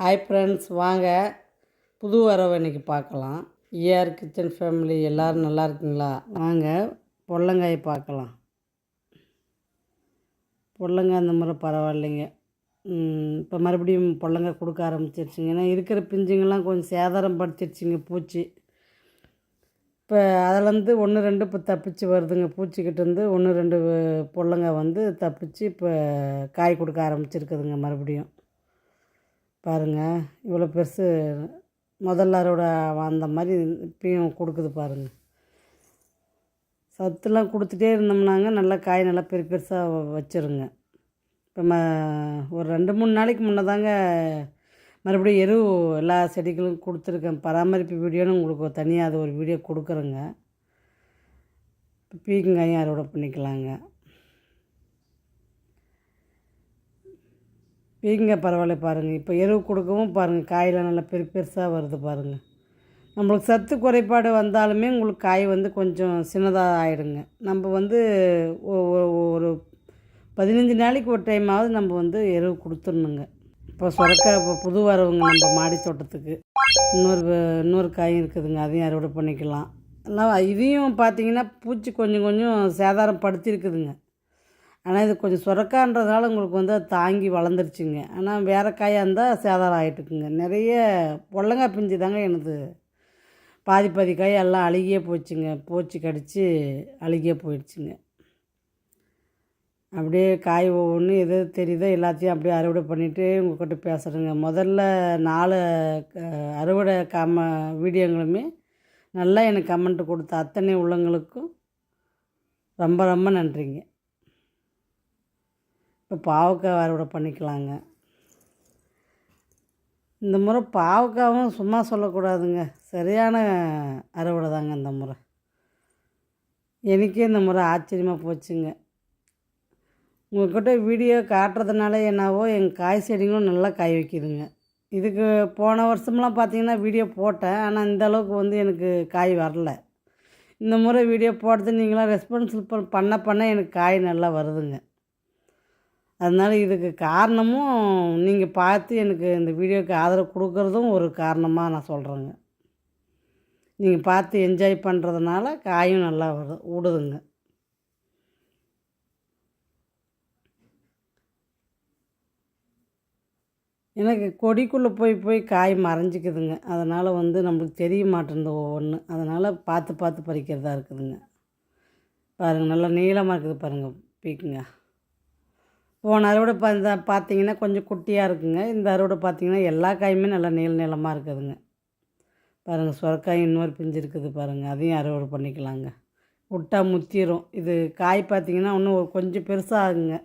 Hi friends வாங்க. புது வரவை இன்றைக்கி பார்க்கலாம். ஏஆர் கிச்சன் ஃபேமிலி எல்லோரும் நல்லா இருக்கீங்களா? வாங்க பொடலங்காயை பார்க்கலாம். பொல்லங்காய் அந்த முறை பரவாயில்லைங்க. இப்போ மறுபடியும் பொல்லங்காய் கொடுக்க ஆரம்பிச்சிருச்சுங்க. ஏன்னா இருக்கிற பிஞ்சுங்கெல்லாம் கொஞ்சம் சேதாரம் படுத்திடுச்சுங்க பூச்சி. இப்போ அதுலேருந்து ஒன்று ரெண்டு இப்போ தப்பிச்சு வருதுங்க. பூச்சிக்கிட்ட இருந்து ஒன்று ரெண்டு பொல்லங்காய் வந்து தப்பிச்சு இப்போ காய் கொடுக்க ஆரம்பிச்சிருக்குதுங்க மறுபடியும். பாருங்கள் இவ்வளோ பெருசு முதல்ல அறுவடை வந்த மாதிரி இப்பயும் கொடுக்குது பாருங்கள் சத்துலாம் கொடுத்துட்டே இருந்தோம்னாங்க நல்லா காய் நல்லா பெரிய பெருசாக வச்சிருங்க. இப்போ ம ஒரு ரெண்டு மூணு நாளைக்கு முன்னதாங்க மறுபடியும் எரு எல்லா செடிகளும் கொடுத்துருக்கேன். பராமரிப்பு வீடியோன்னு உங்களுக்கு தனியாக அது ஒரு வீடியோ கொடுக்குறேங்க. இப்போ பீக்கங்காயும் அறுவடை பண்ணிக்கலாங்க. பீக்கங்காய் பரவாயில்ல பாருங்கள் இப்போ எருவு கொடுக்கவும் பாருங்கள் காயெல்லாம் நல்லா பெரு பெருசாக வருது பாருங்கள் நம்மளுக்கு சத்து குறைபாடு வந்தாலுமே உங்களுக்கு காய் வந்து கொஞ்சம் சின்னதாக ஆகிடுங்க நம்ம வந்து ஒரு பதினஞ்சு நாளைக்கு ஒரு டைமாவது நம்ம வந்து எரு கொடுத்துடணுங்க. இப்போ சுரக்காய் இப்போ புது வரவுங்க நம்ம மாடி தோட்டத்துக்கு. இன்னொரு இன்னொரு காயும் இருக்குதுங்க. அதையும் அறுவடை பண்ணிக்கலாம். எல்லாம் இதையும் பார்த்தீங்கன்னா பூச்சி கொஞ்சம் கொஞ்சம் சேதாரம் படுத்திருக்குதுங்க. ஆனால் இது கொஞ்சம் சுரக்கான்றதுனால உங்களுக்கு வந்து அது தாங்கி வளர்ந்துருச்சுங்க. ஆனால் வேறு காயாக இருந்தால் சேதாரம் ஆகிட்டுக்குங்க நிறைய பொல்லங்காய் பிஞ்சு தாங்க எனது பாதி பாதி காய் எல்லாம் அழுகியே போச்சுங்க. போச்சு கடித்து அழுகியே போயிடுச்சுங்க. அப்படியே காய் ஒவ்வொன்று எது தெரியுதோ எல்லாத்தையும் அப்படியே அறுவடை பண்ணிவிட்டு உங்கள்கிட்ட பேசுகிறேங்க முதல்ல நாலு க- அறுவடை காம வீடியோங்களுமே நல்லா எனக்கு கமெண்ட் கொடுத்த அத்தனை உள்ளங்களுக்கும் ரொம்ப ரொம்ப நன்றிங்க. இப்போ பாவக்காய் அறுவடை பண்ணிக்கலாங்க. இந்த முறை பாவக்காவும் சும்மா சொல்லக்கூடாதுங்க. சரியான அறுவடை தாங்க இந்த முறை. எனக்கே இந்த முறை ஆச்சரியமாக போச்சுங்க. உங்கள்கிட்ட வீடியோ காட்டுறதுனால என்னவோ எங்கள் காய் செடிங்களும் நல்லா காய் வைக்கிதுங்க. இதுக்கு போன வருஷம்லாம் பார்த்தீங்கன்னா வீடியோ போட்டேன். ஆனால் இந்த அளவுக்கு வந்து எனக்கு காய் வரல. இந்த முறை வீடியோ போடுறது நீங்களாம் ரெஸ்பான்சிபிள் பண்ண பண்ண எனக்கு காய் நல்லா வருதுங்க. அதனால் இதுக்கு காரணமும் நீங்கள் பார்த்து எனக்கு இந்த வீடியோக்கு ஆதரவு கொடுக்கறதும் ஒரு காரணமாக நான் சொல்கிறேங்க நீங்கள் பார்த்து என்ஜாய் பண்ணுறதுனால காயும் நல்லா வருது விடுதுங்க எனக்கு கொடிக்குள்ளே போய் போய் காய் மறைஞ்சிக்குதுங்க. அதனால் வந்து நம்மளுக்கு தெரிய மாட்டேங்குது ஒவ்வொன்று அதனால் பார்த்து பார்த்து பறிக்கிறதா இருக்குதுங்க. பாருங்கள் நல்லா நீளமாக இருக்குது பாருங்கள் பீக்குங்க. போன அறுவடை பார்த்தா பார்த்தீங்கன்னா கொஞ்சம் குட்டியாக இருக்குங்க. இந்த அறுவடை பார்த்தீங்கன்னா எல்லா காயுமே நல்லா நீள நீளமாக இருக்குதுங்க. பாருங்கள் சுரக்காய் இன்னொரு பிஞ்சு இருக்குது பாருங்கள் அதையும் அறுவடை பண்ணிக்கலாங்க. விட்டால் முத்திரும். இது காய் பார்த்தீங்கன்னா இன்னும் ஒரு கொஞ்சம் பெருசாகுங்க.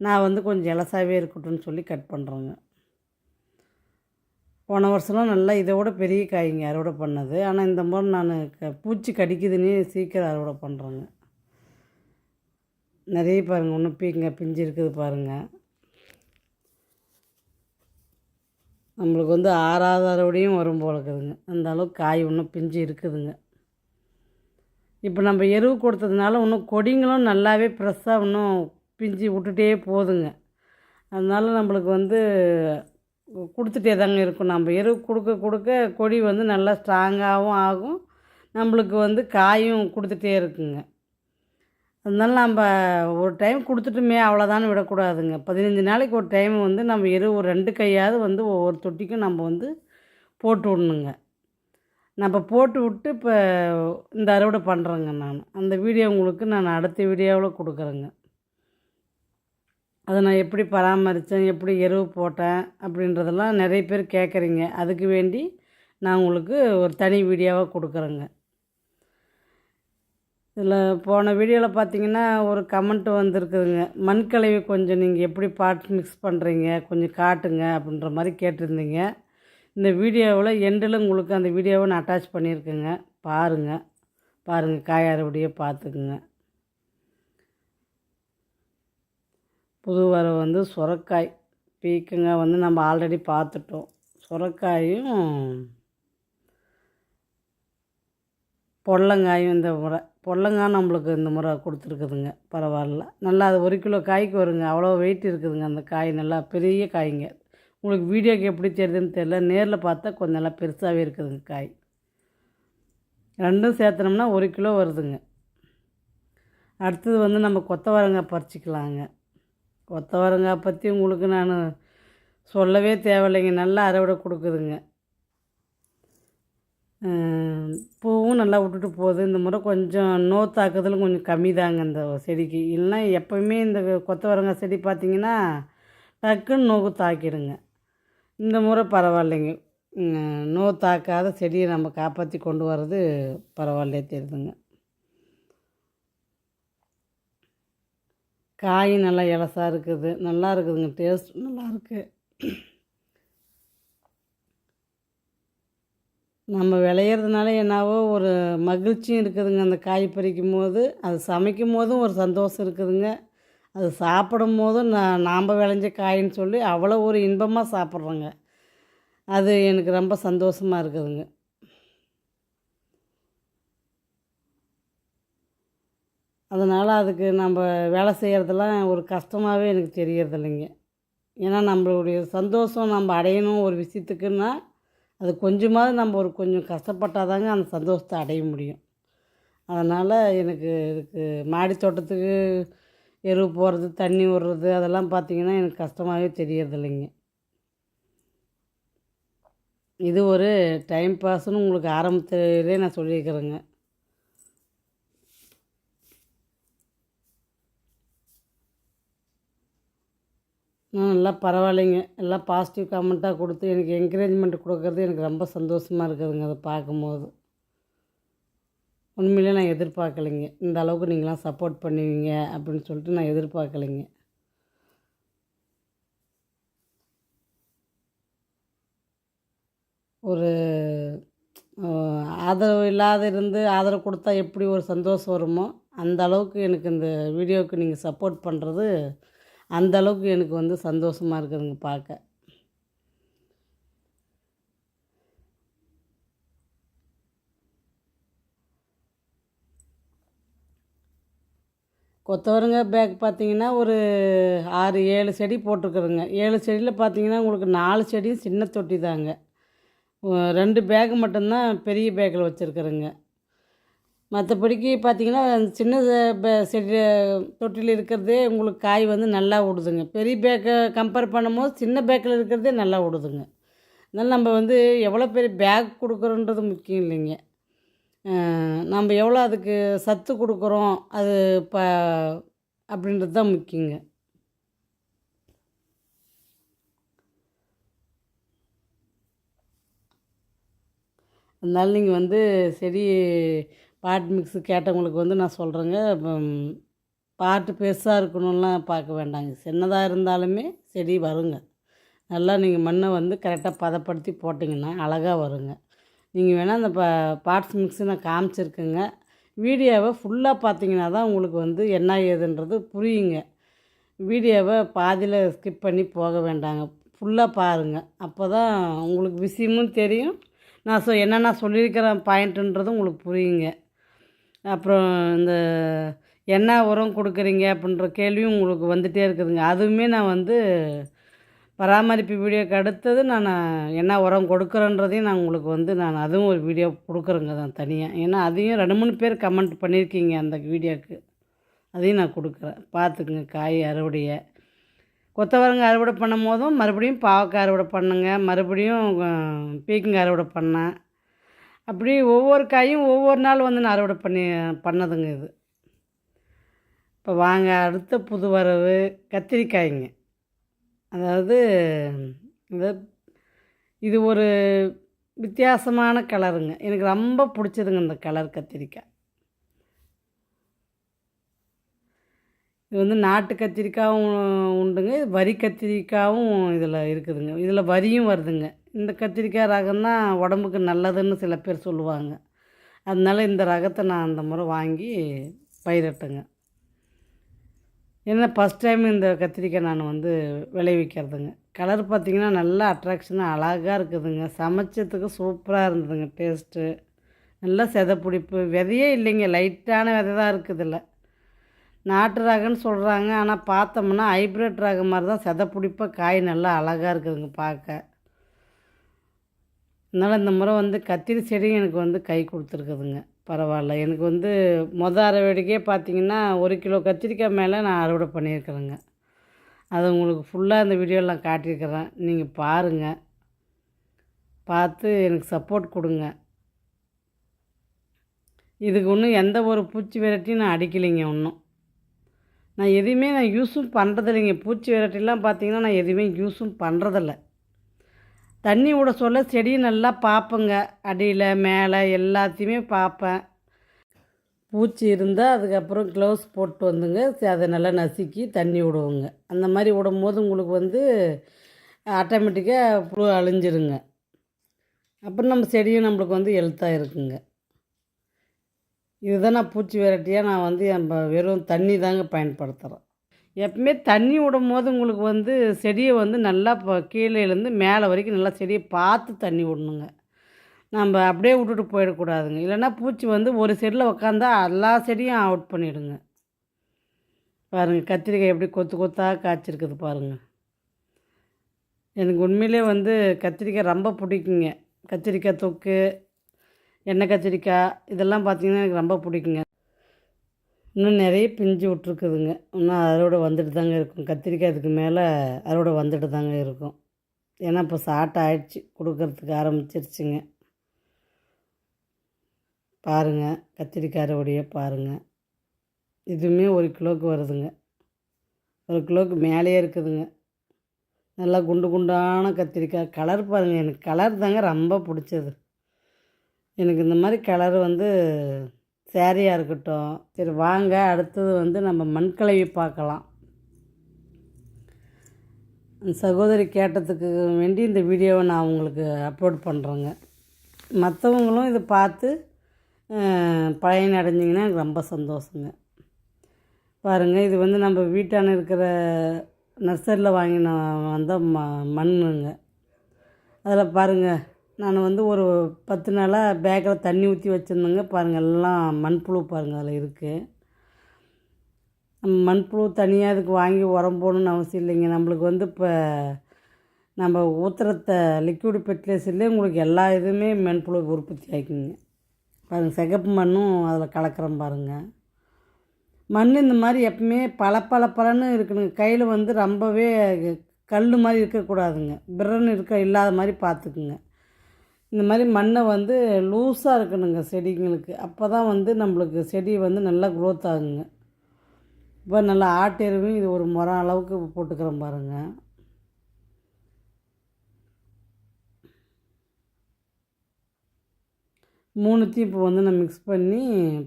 நான் வந்து கொஞ்சம் இலசாகவே இருக்கட்டும்னு சொல்லி கட் பண்ணுறேங்க போன வருஷம்லாம் நல்லா இதை விட பெரிய காய்ங்க அறுவடை பண்ணது. ஆனால் இந்த முறை நான் க பூச்சி கடிக்குதுன்னு சீக்கிரம் அறுவடை பண்ணுறேங்க நிறைய பாருங்கள் இன்னும் பீங்க பிஞ்சு இருக்குது பாருங்கள் நம்மளுக்கு வந்து ஆறாவது அறுவடையும் வரும் போல இருக்குதுங்க. அந்த அளவுக்கு காய் இன்னும் பிஞ்சு இருக்குதுங்க. இப்போ நம்ம எருவு கொடுத்ததுனால இன்னும் கொடிங்களும் நல்லாவே ஃப்ரெஷ்ஷாக இன்னும் பிஞ்சு விட்டுட்டே போதுங்க. அதனால் நம்மளுக்கு வந்து கொடுத்துட்டே தாங்க இருக்கும். நம்ம எரு கொடுக்க கொடுக்க கொடி வந்து நல்லா ஸ்ட்ராங்காகவும் ஆகும். நம்மளுக்கு வந்து காயும் கொடுத்துட்டே இருக்குங்க. அதனால நம்ம ஒரு டைம் கொடுத்துட்டுமே அவ்வளோதான்னு விடக்கூடாதுங்க. பதினஞ்சு நாளைக்கு ஒரு டைம் வந்து நம்ம எரு ஒரு ரெண்டு கையாவது வந்து ஒவ்வொரு தொட்டிக்கும் நம்ம வந்து போட்டு விடணுங்க. நம்ம போட்டு விட்டு இப்போ இந்த அறுவடை பண்ணுறேங்க நான். அந்த வீடியோ உங்களுக்கு நான் அடுத்த வீடியோவில் கொடுக்குறேங்க. அதை நான் எப்படி பராமரித்தேன் எப்படி எருவு போட்டேன் அப்படின்றதெல்லாம் நிறைய பேர் கேட்குறீங்க. அதுக்கு வேண்டி நான் உங்களுக்கு ஒரு தனி வீடியோவாக கொடுக்குறேங்க. இதில் போன வீடியோவில் பார்த்தீங்கன்னா ஒரு கமெண்ட் வந்திருக்குதுங்க. மண்கலவை கொஞ்சம் நீங்கள் எப்படி பாட்டு மிக்ஸ் பண்ணுறீங்க கொஞ்சம் காட்டுங்க அப்படின்ற மாதிரி கேட்டிருந்தீங்க. இந்த வீடியோவில் எண்டில் உங்களுக்கு அந்த வீடியோவை நான் அட்டாச் பண்ணியிருக்கேங்க. பாருங்கள் பாருங்கள் காய் பார்த்துக்குங்க. புது வரவு வந்து சுரக்காய். பீக்குங்க வந்து நம்ம ஆல்ரெடி பார்த்துட்டோம். சுரக்காயும் பொடலங்காயும் இந்த முறை. பொடலங்காய் நம்மளுக்கு இந்த முறை கொடுத்துருக்குதுங்க. பரவாயில்ல. நல்லா அது ஒரு கிலோ காய்க்கு வருங்க. அவ்வளோ வெயிட் இருக்குதுங்க அந்த காய். நல்லா பெரிய காய்ங்க. உங்களுக்கு வீடியோக்கு எப்படி தெரியுதுன்னு தெரில நேரில் பார்த்தா கொஞ்சம் நல்லா பெருசாகவே இருக்குதுங்க காய். ரெண்டும் சேர்த்தனோம்னா ஒரு கிலோ வருதுங்க. அடுத்தது வந்து நம்ம கொத்தவரங்காய் பறிச்சிக்கலாங்க. கொத்தவரங்காய் பற்றி உங்களுக்கு நான் சொல்லவே தேவையில்லைங்க. நல்லா அறுவடை கொடுக்குதுங்க. பூவும் நல்லா விட்டுட்டு போகுது. இந்த முறை கொஞ்சம் நோ தாக்குதலும் கொஞ்சம் கம்மி தாங்க இந்த செடிக்கு. இல்லைன்னா எப்போயுமே இந்த கொத்தவரங்காய் செடி பார்த்திங்கன்னா டக்குன்னு நோக்கு தாக்கிடுங்க. இந்த முறை பரவாயில்லைங்க. நோ தாக்காத செடியை நம்ம காப்பாற்றி கொண்டு வர்றது பரவாயில்லையே தெரியுதுங்க. காய் நல்லா இலசாக இருக்குது. நல்லா இருக்குதுங்க. டேஸ்ட் நல்லா இருக்குது நம்ம விளையிறதுனால என்னவோ ஒரு மகிழ்ச்சியும் இருக்குதுங்க. அந்த காய் பறிக்கும் போது அது சமைக்கும் போதும் ஒரு சந்தோஷம் இருக்குதுங்க. அது சாப்பிடும் போதும் நான் நாம் விளைஞ்ச காயின்னு சொல்லி அவ்வளோ ஒரு இன்பமாக சாப்பிட்றோங்க. அது எனக்கு ரொம்ப சந்தோஷமாக இருக்குதுங்க. அதனால் அதுக்கு நம்ம வேலை செய்கிறதெல்லாம் ஒரு கஷ்டமாகவே எனக்கு தெரியறதில்லைங்க. ஏன்னா நம்மளுடைய சந்தோஷம் நம்ம அடையணும் ஒரு விஷயத்துக்குன்னா அது கொஞ்சமாவது நம்ம ஒரு கொஞ்சம் கஷ்டப்பட்டால் தாங்க அந்த சந்தோஷத்தை அடைய முடியும். அதனால் எனக்கு இதுக்கு மாடி தோட்டத்துக்கு எரு போடுறது தண்ணி விடுறது அதெல்லாம் பார்த்திங்கன்னா எனக்கு கஷ்டமாகவே தெரியறதில்லைங்க. இது ஒரு டைம் பாஸ்ன்னு உங்களுக்கு ஆரம்பத்திலே நான் சொல்லியிருக்கிறேங்க. நான் நல்லா பரவாயில்லைங்க. எல்லாம் பாசிட்டிவ் கமெண்ட்டாக கொடுத்து எனக்கு என்கரேஜ்மெண்ட் கொடுக்கறது எனக்கு ரொம்ப சந்தோஷமாக இருக்குதுங்க அதை பார்க்கும்போது. உண்மையிலே நான் எதிர்பார்க்கலைங்க. இந்த அளவுக்கு நீங்களாம் சப்போர்ட் பண்ணுவீங்க அப்படின்னு சொல்லிட்டு நான் எதிர்பார்க்கலைங்க. ஒரு ஆதரவு இல்லாத இருந்து ஆதரவு கொடுத்தா எப்படி ஒரு சந்தோஷம் வருமோ அந்த அளவுக்கு எனக்கு இந்த வீடியோவுக்கு நீங்கள் சப்போர்ட் பண்ணுறது அந்த அளவுக்கு எனக்கு வந்து சந்தோஷமாக இருக்குதுங்க பார்க்க. கொத்தவரங்காய் பேக் பார்த்தீங்கன்னா ஒரு ஆறு ஏழு செடி போட்டிருக்குறேங்க ஏழு செடியில் பார்த்தீங்கன்னா உங்களுக்கு நாலு செடியும் சின்ன தொட்டி தாங்க. ரெண்டு பேக் மட்டும்தான் பெரிய பேக்கில் வச்சுருக்குறேங்க மற்றபடிக்கு பார்த்தீங்கன்னா சின்ன செடி தொட்டியில் இருக்கிறதே உங்களுக்கு காய் வந்து நல்லா விடுதுங்க பெரிய பேக்கை கம்பேர் பண்ணும்போது சின்ன பேக்கில் இருக்கிறதே நல்லா விடுதுங்க அதனால் நம்ம வந்து எவ்வளோ பெரிய பேக் கொடுக்குறோன்றது முக்கியம் இல்லைங்க. நம்ம எவ்வளோ அதுக்கு சத்து கொடுக்குறோம் அது ப அப்படின்றது தான் முக்கியங்க. அதனால் நீங்கள் வந்து செடி பாட் மிக்ஸு கேட்டவங்களுக்கு வந்து நான் சொல்கிறேங்க பாட்டு பெருசாக இருக்கணும்லாம் பார்க்க வேண்டாங்க. சின்னதாக இருந்தாலுமே செடி வருங்க. நல்லா நீங்கள் மண்ணை வந்து கரெக்டாக பதப்படுத்தி போட்டிங்கன்னா அழகாக வருங்க. நீங்கள் வேணால் அந்த பா பாட்ஸ் மிக்ஸு நான் காமிச்சிருக்கேங்க. வீடியோவை ஃபுல்லாக பார்த்தீங்கன்னா தான் உங்களுக்கு வந்து என்ன ஏதுன்றது புரியுங்க. வீடியோவை பாதியில் ஸ்கிப் பண்ணி போக வேண்டாங்க. ஃபுல்லாக பாருங்கள் அப்போ தான் உங்களுக்கு விஷயமும் தெரியும். நான் சொ என்னென்ன சொல்லியிருக்கிறேன் பாயிண்ட்டுன்றதும் உங்களுக்கு புரியுங்க. அப்புறம் இந்த என்ன உரம் கொடுக்குறீங்க அப்படின்ற கேள்வியும் உங்களுக்கு வந்துகிட்டே இருக்குதுங்க. அதுவுமே நான் வந்து பராமரிப்பு வீடியோக்கு அடுத்தது நான் என்ன உரம் கொடுக்குறேன்றதையும் நான் உங்களுக்கு வந்து நான் அதுவும் ஒரு வீடியோ கொடுக்குறேங்க தான் தனியாக ஏன்னா அதையும் ரெண்டு மூணு பேர் கமெண்ட் பண்ணியிருக்கீங்க அந்த வீடியோக்கு. அதையும் நான் கொடுக்குறேன். பார்த்துக்குங்க காய் அறுவடையை. கொத்தவரங்க அறுவடை பண்ணும் போதும் மறுபடியும் பாவக்காய் அறுவடை பண்ணுங்க. மறுபடியும் பீக்கங்காய் அறுவடை பண்ணேன். அப்படி ஒவ்வொரு காயும் ஒவ்வொரு நாள் வந்து நான் அறுவடை பண்ணி பண்ணதுங்க இது. இப்போ வாங்க அடுத்த புது வரவு கத்திரிக்காய்ங்க. அதாவது இந்த இது ஒரு வித்தியாசமான கலருங்க. எனக்கு ரொம்ப பிடிச்சதுங்க இந்த கலர் கத்திரிக்காய். இது வந்து நாட்டு கத்திரிக்காயும் உண்டுங்க. இது வரி கத்திரிக்காயும் இதில் இருக்குதுங்க. இதில் வரியும் வருதுங்க. இந்த கத்திரிக்காய் ரகம் தான் உடம்புக்கு நல்லதுன்னு சில பேர் சொல்லுவாங்க. அதனால இந்த ரகத்தை நான் அந்த முறை வாங்கி பயிரிட்டேங்க. ஏன்னா ஃபஸ்ட் டைம் இந்த கத்திரிக்காய் நான் வந்து விளைவிக்கிறதுங்க. கலர் பார்த்திங்கன்னா நல்லா அட்ராக்ஷனாக அழகாக இருக்குதுங்க. சமைச்சதுக்கு சூப்பராக இருந்ததுங்க டேஸ்ட்டு நல்லா செதப்பிடிப்பு. விதையே இல்லைங்க லைட்டான விதை தான் இருக்குதுல்ல. நாட்டு ரகம்னு சொல்கிறாங்க ஆனால் பார்த்தோம்னா ஹைப்ரிட் ரகம் மாதிரி தான் செத பிடிப்பாக காய் நல்லா அழகாக இருக்குதுங்க பார்க்க. அதனால் இந்த முறை வந்து கத்திரி செடி எனக்கு வந்து கை கொடுத்துருக்குதுங்க. பரவாயில்ல. எனக்கு வந்து மொத அறுவடைக்கே பார்த்தீங்கன்னா ஒரு கிலோ கத்திரிக்காய் மேலே நான் அறுவடை பண்ணியிருக்கிறேங்க. அதை உங்களுக்கு ஃபுல்லாக இந்த வீடியோவில் காட்டியிருக்கிறேன். நீங்கள் பாருங்கள் பார்த்து எனக்கு சப்போர்ட் கொடுங்க. இதுக்கு ஒன்றும் எந்த ஒரு பூச்சி விரட்டியும் நான் அடிக்கலைங்க ஒன்றும் நான் எதுவுமே நான் யூஸும் பண்ணுறதில்லைங்க பூச்சி விரட்டிலாம் பார்த்தீங்கன்னா நான் எதுவுமே யூஸும் பண்ணுறதில்ல தண்ணி விட சொல்ல செடியை நல்லா பார்ப்பேங்க அடியில் மேலே எல்லாத்தையுமே பார்ப்பேன் பூச்சி இருந்தால் அதுக்கப்புறம் க்ளவுஸ் போட்டு வந்துங்க. அதை நல்லா நசுக்கி தண்ணி விடுவோங்க. அந்த மாதிரி விடும்போது உங்களுக்கு வந்து ஆட்டோமேட்டிக்காக புழு அழிஞ்சிருங்க. அப்புறம் நம்ம செடியும் நம்மளுக்கு வந்து ஹெல்த்தாக இருக்குங்க. இதுதான் நான் பூச்சி வெரைட்டியாக நான் வந்து என் வெறும் தண்ணி தாங்க பயன்படுத்துகிறேன் எப்பவுமே தண்ணி விடும் போது உங்களுக்கு வந்து செடியை வந்து நல்லா இப்போ கீழேலேருந்து மேலே வரைக்கும் நல்லா செடியை பார்த்து தண்ணி விடணுங்க. நம்ம அப்படியே விட்டுட்டு போயிடக்கூடாதுங்க. இல்லைன்னா பூச்சி வந்து ஒரு செடியில் உக்காந்தா எல்லா செடியும் அவுட் பண்ணிவிடுங்க பாருங்கள் கத்திரிக்காய் எப்படி கொத்து கொத்தாக காய்ச்சிருக்குது பாருங்கள் எனக்கு உண்மையிலே வந்து கத்திரிக்காய் ரொம்ப பிடிக்குங்க. கத்திரிக்காய் தொக்கு எண்ணெய் கத்திரிக்காய் இதெல்லாம் பார்த்திங்கன்னா எனக்கு ரொம்ப பிடிக்குங்க. இன்னும் நிறைய பிஞ்சு விட்ருக்குதுங்க இன்னும் அறுவடை வந்துட்டு தாங்க இருக்கும். கத்திரிக்காய் இதுக்கு மேலே அறுவடை வந்துட்டு தாங்க இருக்கும். ஏன்னா இப்போ சாட்டை ஆயிடுச்சு. கொடுக்கறதுக்கு ஆரம்பிச்சிருச்சுங்க. பாருங்கள் கத்திரிக்காய் அறுவடையை பாருங்கள் இதுவுமே ஒரு கிலோவுக்கு வருதுங்க. ஒரு கிலோவுக்கு மேலேயே இருக்குதுங்க. நல்லா குண்டு குண்டான கத்திரிக்காய். கலர் பாருங்கள் எனக்கு கலர் தாங்க ரொம்ப பிடிச்சது. எனக்கு இந்த மாதிரி கலர் வந்து சேரீயாக இருக்கட்டும். சரி வாங்க. அடுத்தது வந்து நம்ம மண்கலவி பார்க்கலாம். அந்த சகோதரி கேட்டதுக்கு வேண்டி இந்த வீடியோவை நான் உங்களுக்கு அப்லோட் பண்ணுறேங்க மற்றவங்களும் இதை பார்த்து பயனடைஞ்சிங்கன்னா எனக்கு ரொம்ப சந்தோஷங்க. பாருங்கள் இது வந்து நம்ம வீட்டான இருக்கிற நர்சரியில் வாங்கின வந்த ம மண்ணுங்க. அதில் பாருங்கள் நான் வந்து ஒரு பத்து நாளாக பேக்கில் தண்ணி ஊற்றி வச்சுருந்தேங்க. பாருங்கள் எல்லாம் மண்புழு பாருங்கள் அதில் இருக்குது மண்புழு தனியாக அதுக்கு வாங்கி உரம் போடணும்னு அவசியம் இல்லைங்க. நம்மளுக்கு வந்து இப்போ நம்ம ஊற்றுறத்த லிக்விட் ஃபெர்டிலைசர்லேயே உங்களுக்கு எல்லா இதுவுமே மண்புழு உற்பத்தி ஆகிக்குங்க பாருங்கள் சிகப்பு மண்ணும் அதில் கலக்கிறோம் பாருங்கள் மண் இந்த மாதிரி எப்பவுமே பல பல பலன்னு இருக்கணுங்க கையில் வந்து ரொம்பவே கல் மாதிரி இருக்கக்கூடாதுங்க. பிறன்னு இருக்க இல்லாத மாதிரி பார்த்துக்குங்க இந்த மாதிரி மண்ணை வந்து லூஸாக இருக்கணுங்க செடிங்களுக்கு. அப்போ தான் வந்து நம்மளுக்கு செடி வந்து நல்லா க்ரோத் ஆகுங்க. இப்போ நல்லா ஆட்டு எருவும் இது ஒரு முறம் அளவுக்கு போட்டுக்கிறோம் பாருங்கள் மூணுத்தையும் இப்போ வந்து நான் மிக்ஸ் பண்ணி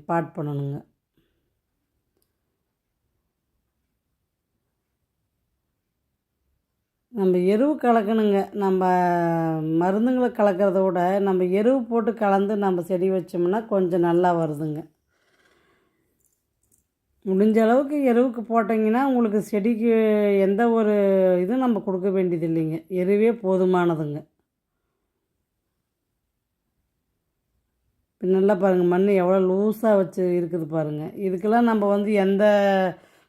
பாட் பண்ணணுங்க. நம்ம எருவு கலக்கணுங்க. நம்ம மருந்துங்களை கலக்கிறத விட நம்ம எருவு போட்டு கலந்து நம்ம செடி வச்சோம்னா கொஞ்சம் நல்லா வருதுங்க. முடிஞ்ச அளவுக்கு எருவுக்கு போட்டிங்கன்னா உங்களுக்கு செடிக்கு எந்த ஒரு இதுவும் நம்ம கொடுக்க வேண்டியது இல்லைங்க எருவே போதுமானதுங்க. நல்லா பாருங்கள் மண் எவ்வளோ லூஸாக வச்சு இருக்குது பாருங்கள் இதுக்கெல்லாம் நம்ம வந்து எந்த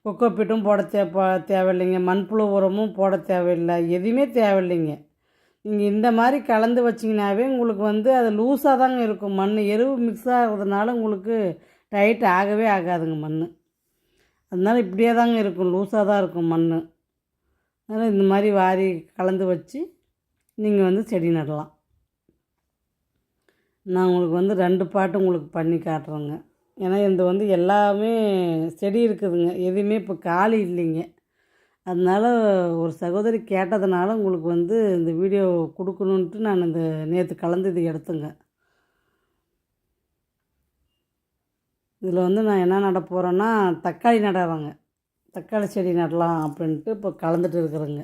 கொக்கோப்பிட்டும் போட தே தேவையில்லைங்க. மண்புழு உரமும் போட தேவையில்லை. எதுவுமே தேவையில்லைங்க. நீங்கள் இந்த மாதிரி கலந்து வச்சிங்கனாவே உங்களுக்கு வந்து அது லூஸாக தாங்க இருக்கும். மண் எருவு மிக்ஸ் ஆகிறதுனால உங்களுக்கு டைட் ஆகவே ஆகாதுங்க மண் அதனால இப்படியே தாங்க இருக்கும். லூஸாக தான் இருக்கும் மண் அதனால் இந்த மாதிரி வாரி கலந்து வச்சு நீங்கள் வந்து செடி நடலாம். நான் உங்களுக்கு வந்து ரெண்டு பாட்டு உங்களுக்கு பண்ணி காட்டுறேங்க. ஏன்னா இந்த வந்து எல்லாமே செடி இருக்குதுங்க. எதுவுமே இப்போ காலி இல்லைங்க. அதனால் ஒரு சகோதரி கேட்டதுனால உங்களுக்கு வந்து இந்த வீடியோ கொடுக்கணுன்ட்டு நான் இந்த நேற்று கலந்து இது எடுத்துங்க. இதில் வந்து நான் என்ன நட போகிறேன்னா தக்காளி நடுறேங்க. தக்காளி செடி நடலாம் அப்படின்ட்டு இப்போ கலந்துட்டு இருக்கிறேங்க.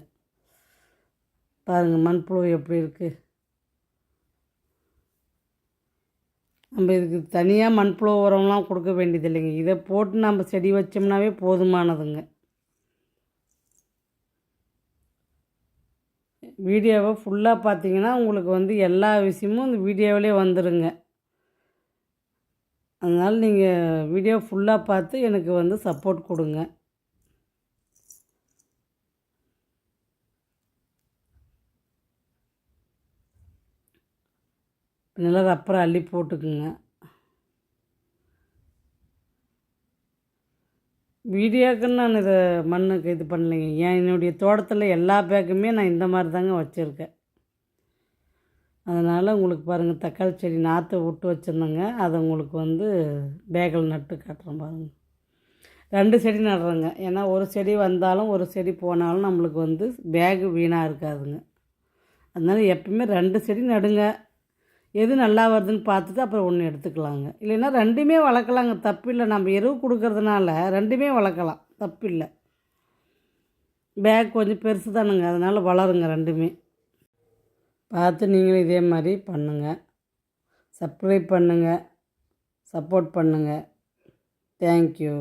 பாருங்கள் மண்புழு எப்படி இருக்குது நம்ம இதுக்கு தனியாக மண்புழு உரம்லாம் கொடுக்க வேண்டியது இல்லைங்க. இதை போட்டு நம்ம செடி வச்சோம்னாவே போதுமானதுங்க. வீடியோவை ஃபுல்லாக பார்த்தீங்கன்னா உங்களுக்கு வந்து எல்லா விஷயமும் இந்த வீடியோவிலே வந்துடுங்க அதனால் நீங்கள் வீடியோ ஃபுல்லாக பார்த்து எனக்கு வந்து சப்போர்ட் கொடுங்க. நல்லா ரப்பரை அள்ளி போட்டுக்குங்க. வீடியோக்குன்னு நான் இதை மண்ணுக்கு இது பண்ணலைங்க. ஏன் என்னுடைய தோட்டத்தில் எல்லா பேக்குமே நான் இந்த மாதிரி தாங்க வச்சுருக்கேன். அதனால் உங்களுக்கு பாருங்கள் தக்காளி செடி நாற்று விட்டு வச்சுருந்தேங்க. அதை உங்களுக்கு வந்து பேக்கில் நட்டு காட்டுறேன் பாருங்கள் ரெண்டு செடி நடுறேங்க. ஏன்னா ஒரு செடி வந்தாலும் ஒரு செடி போனாலும் நம்மளுக்கு வந்து பேகு வீணாக இருக்காதுங்க. அதனால் எப்பவுமே ரெண்டு செடி நடுங்க. எது நல்லா வருதுன்னு பார்த்துட்டு அப்புறம் ஒன்று எடுத்துக்கலாங்க. இல்லைன்னா ரெண்டுமே வளர்க்கலாங்க. தப்பு இல்லை நம்ம எருவு கொடுக்கறதுனால ரெண்டுமே வளர்க்கலாம். தப்பு இல்லை பேக் கொஞ்சம் பெருசு தானுங்க. அதனால் வளருங்க ரெண்டுமே. பார்த்து நீங்களும் இதே மாதிரி பண்ணுங்கள் சப்ஸ்கிரைப் பண்ணுங்கள் சப்போர்ட் பண்ணுங்கள் தேங்க்யூ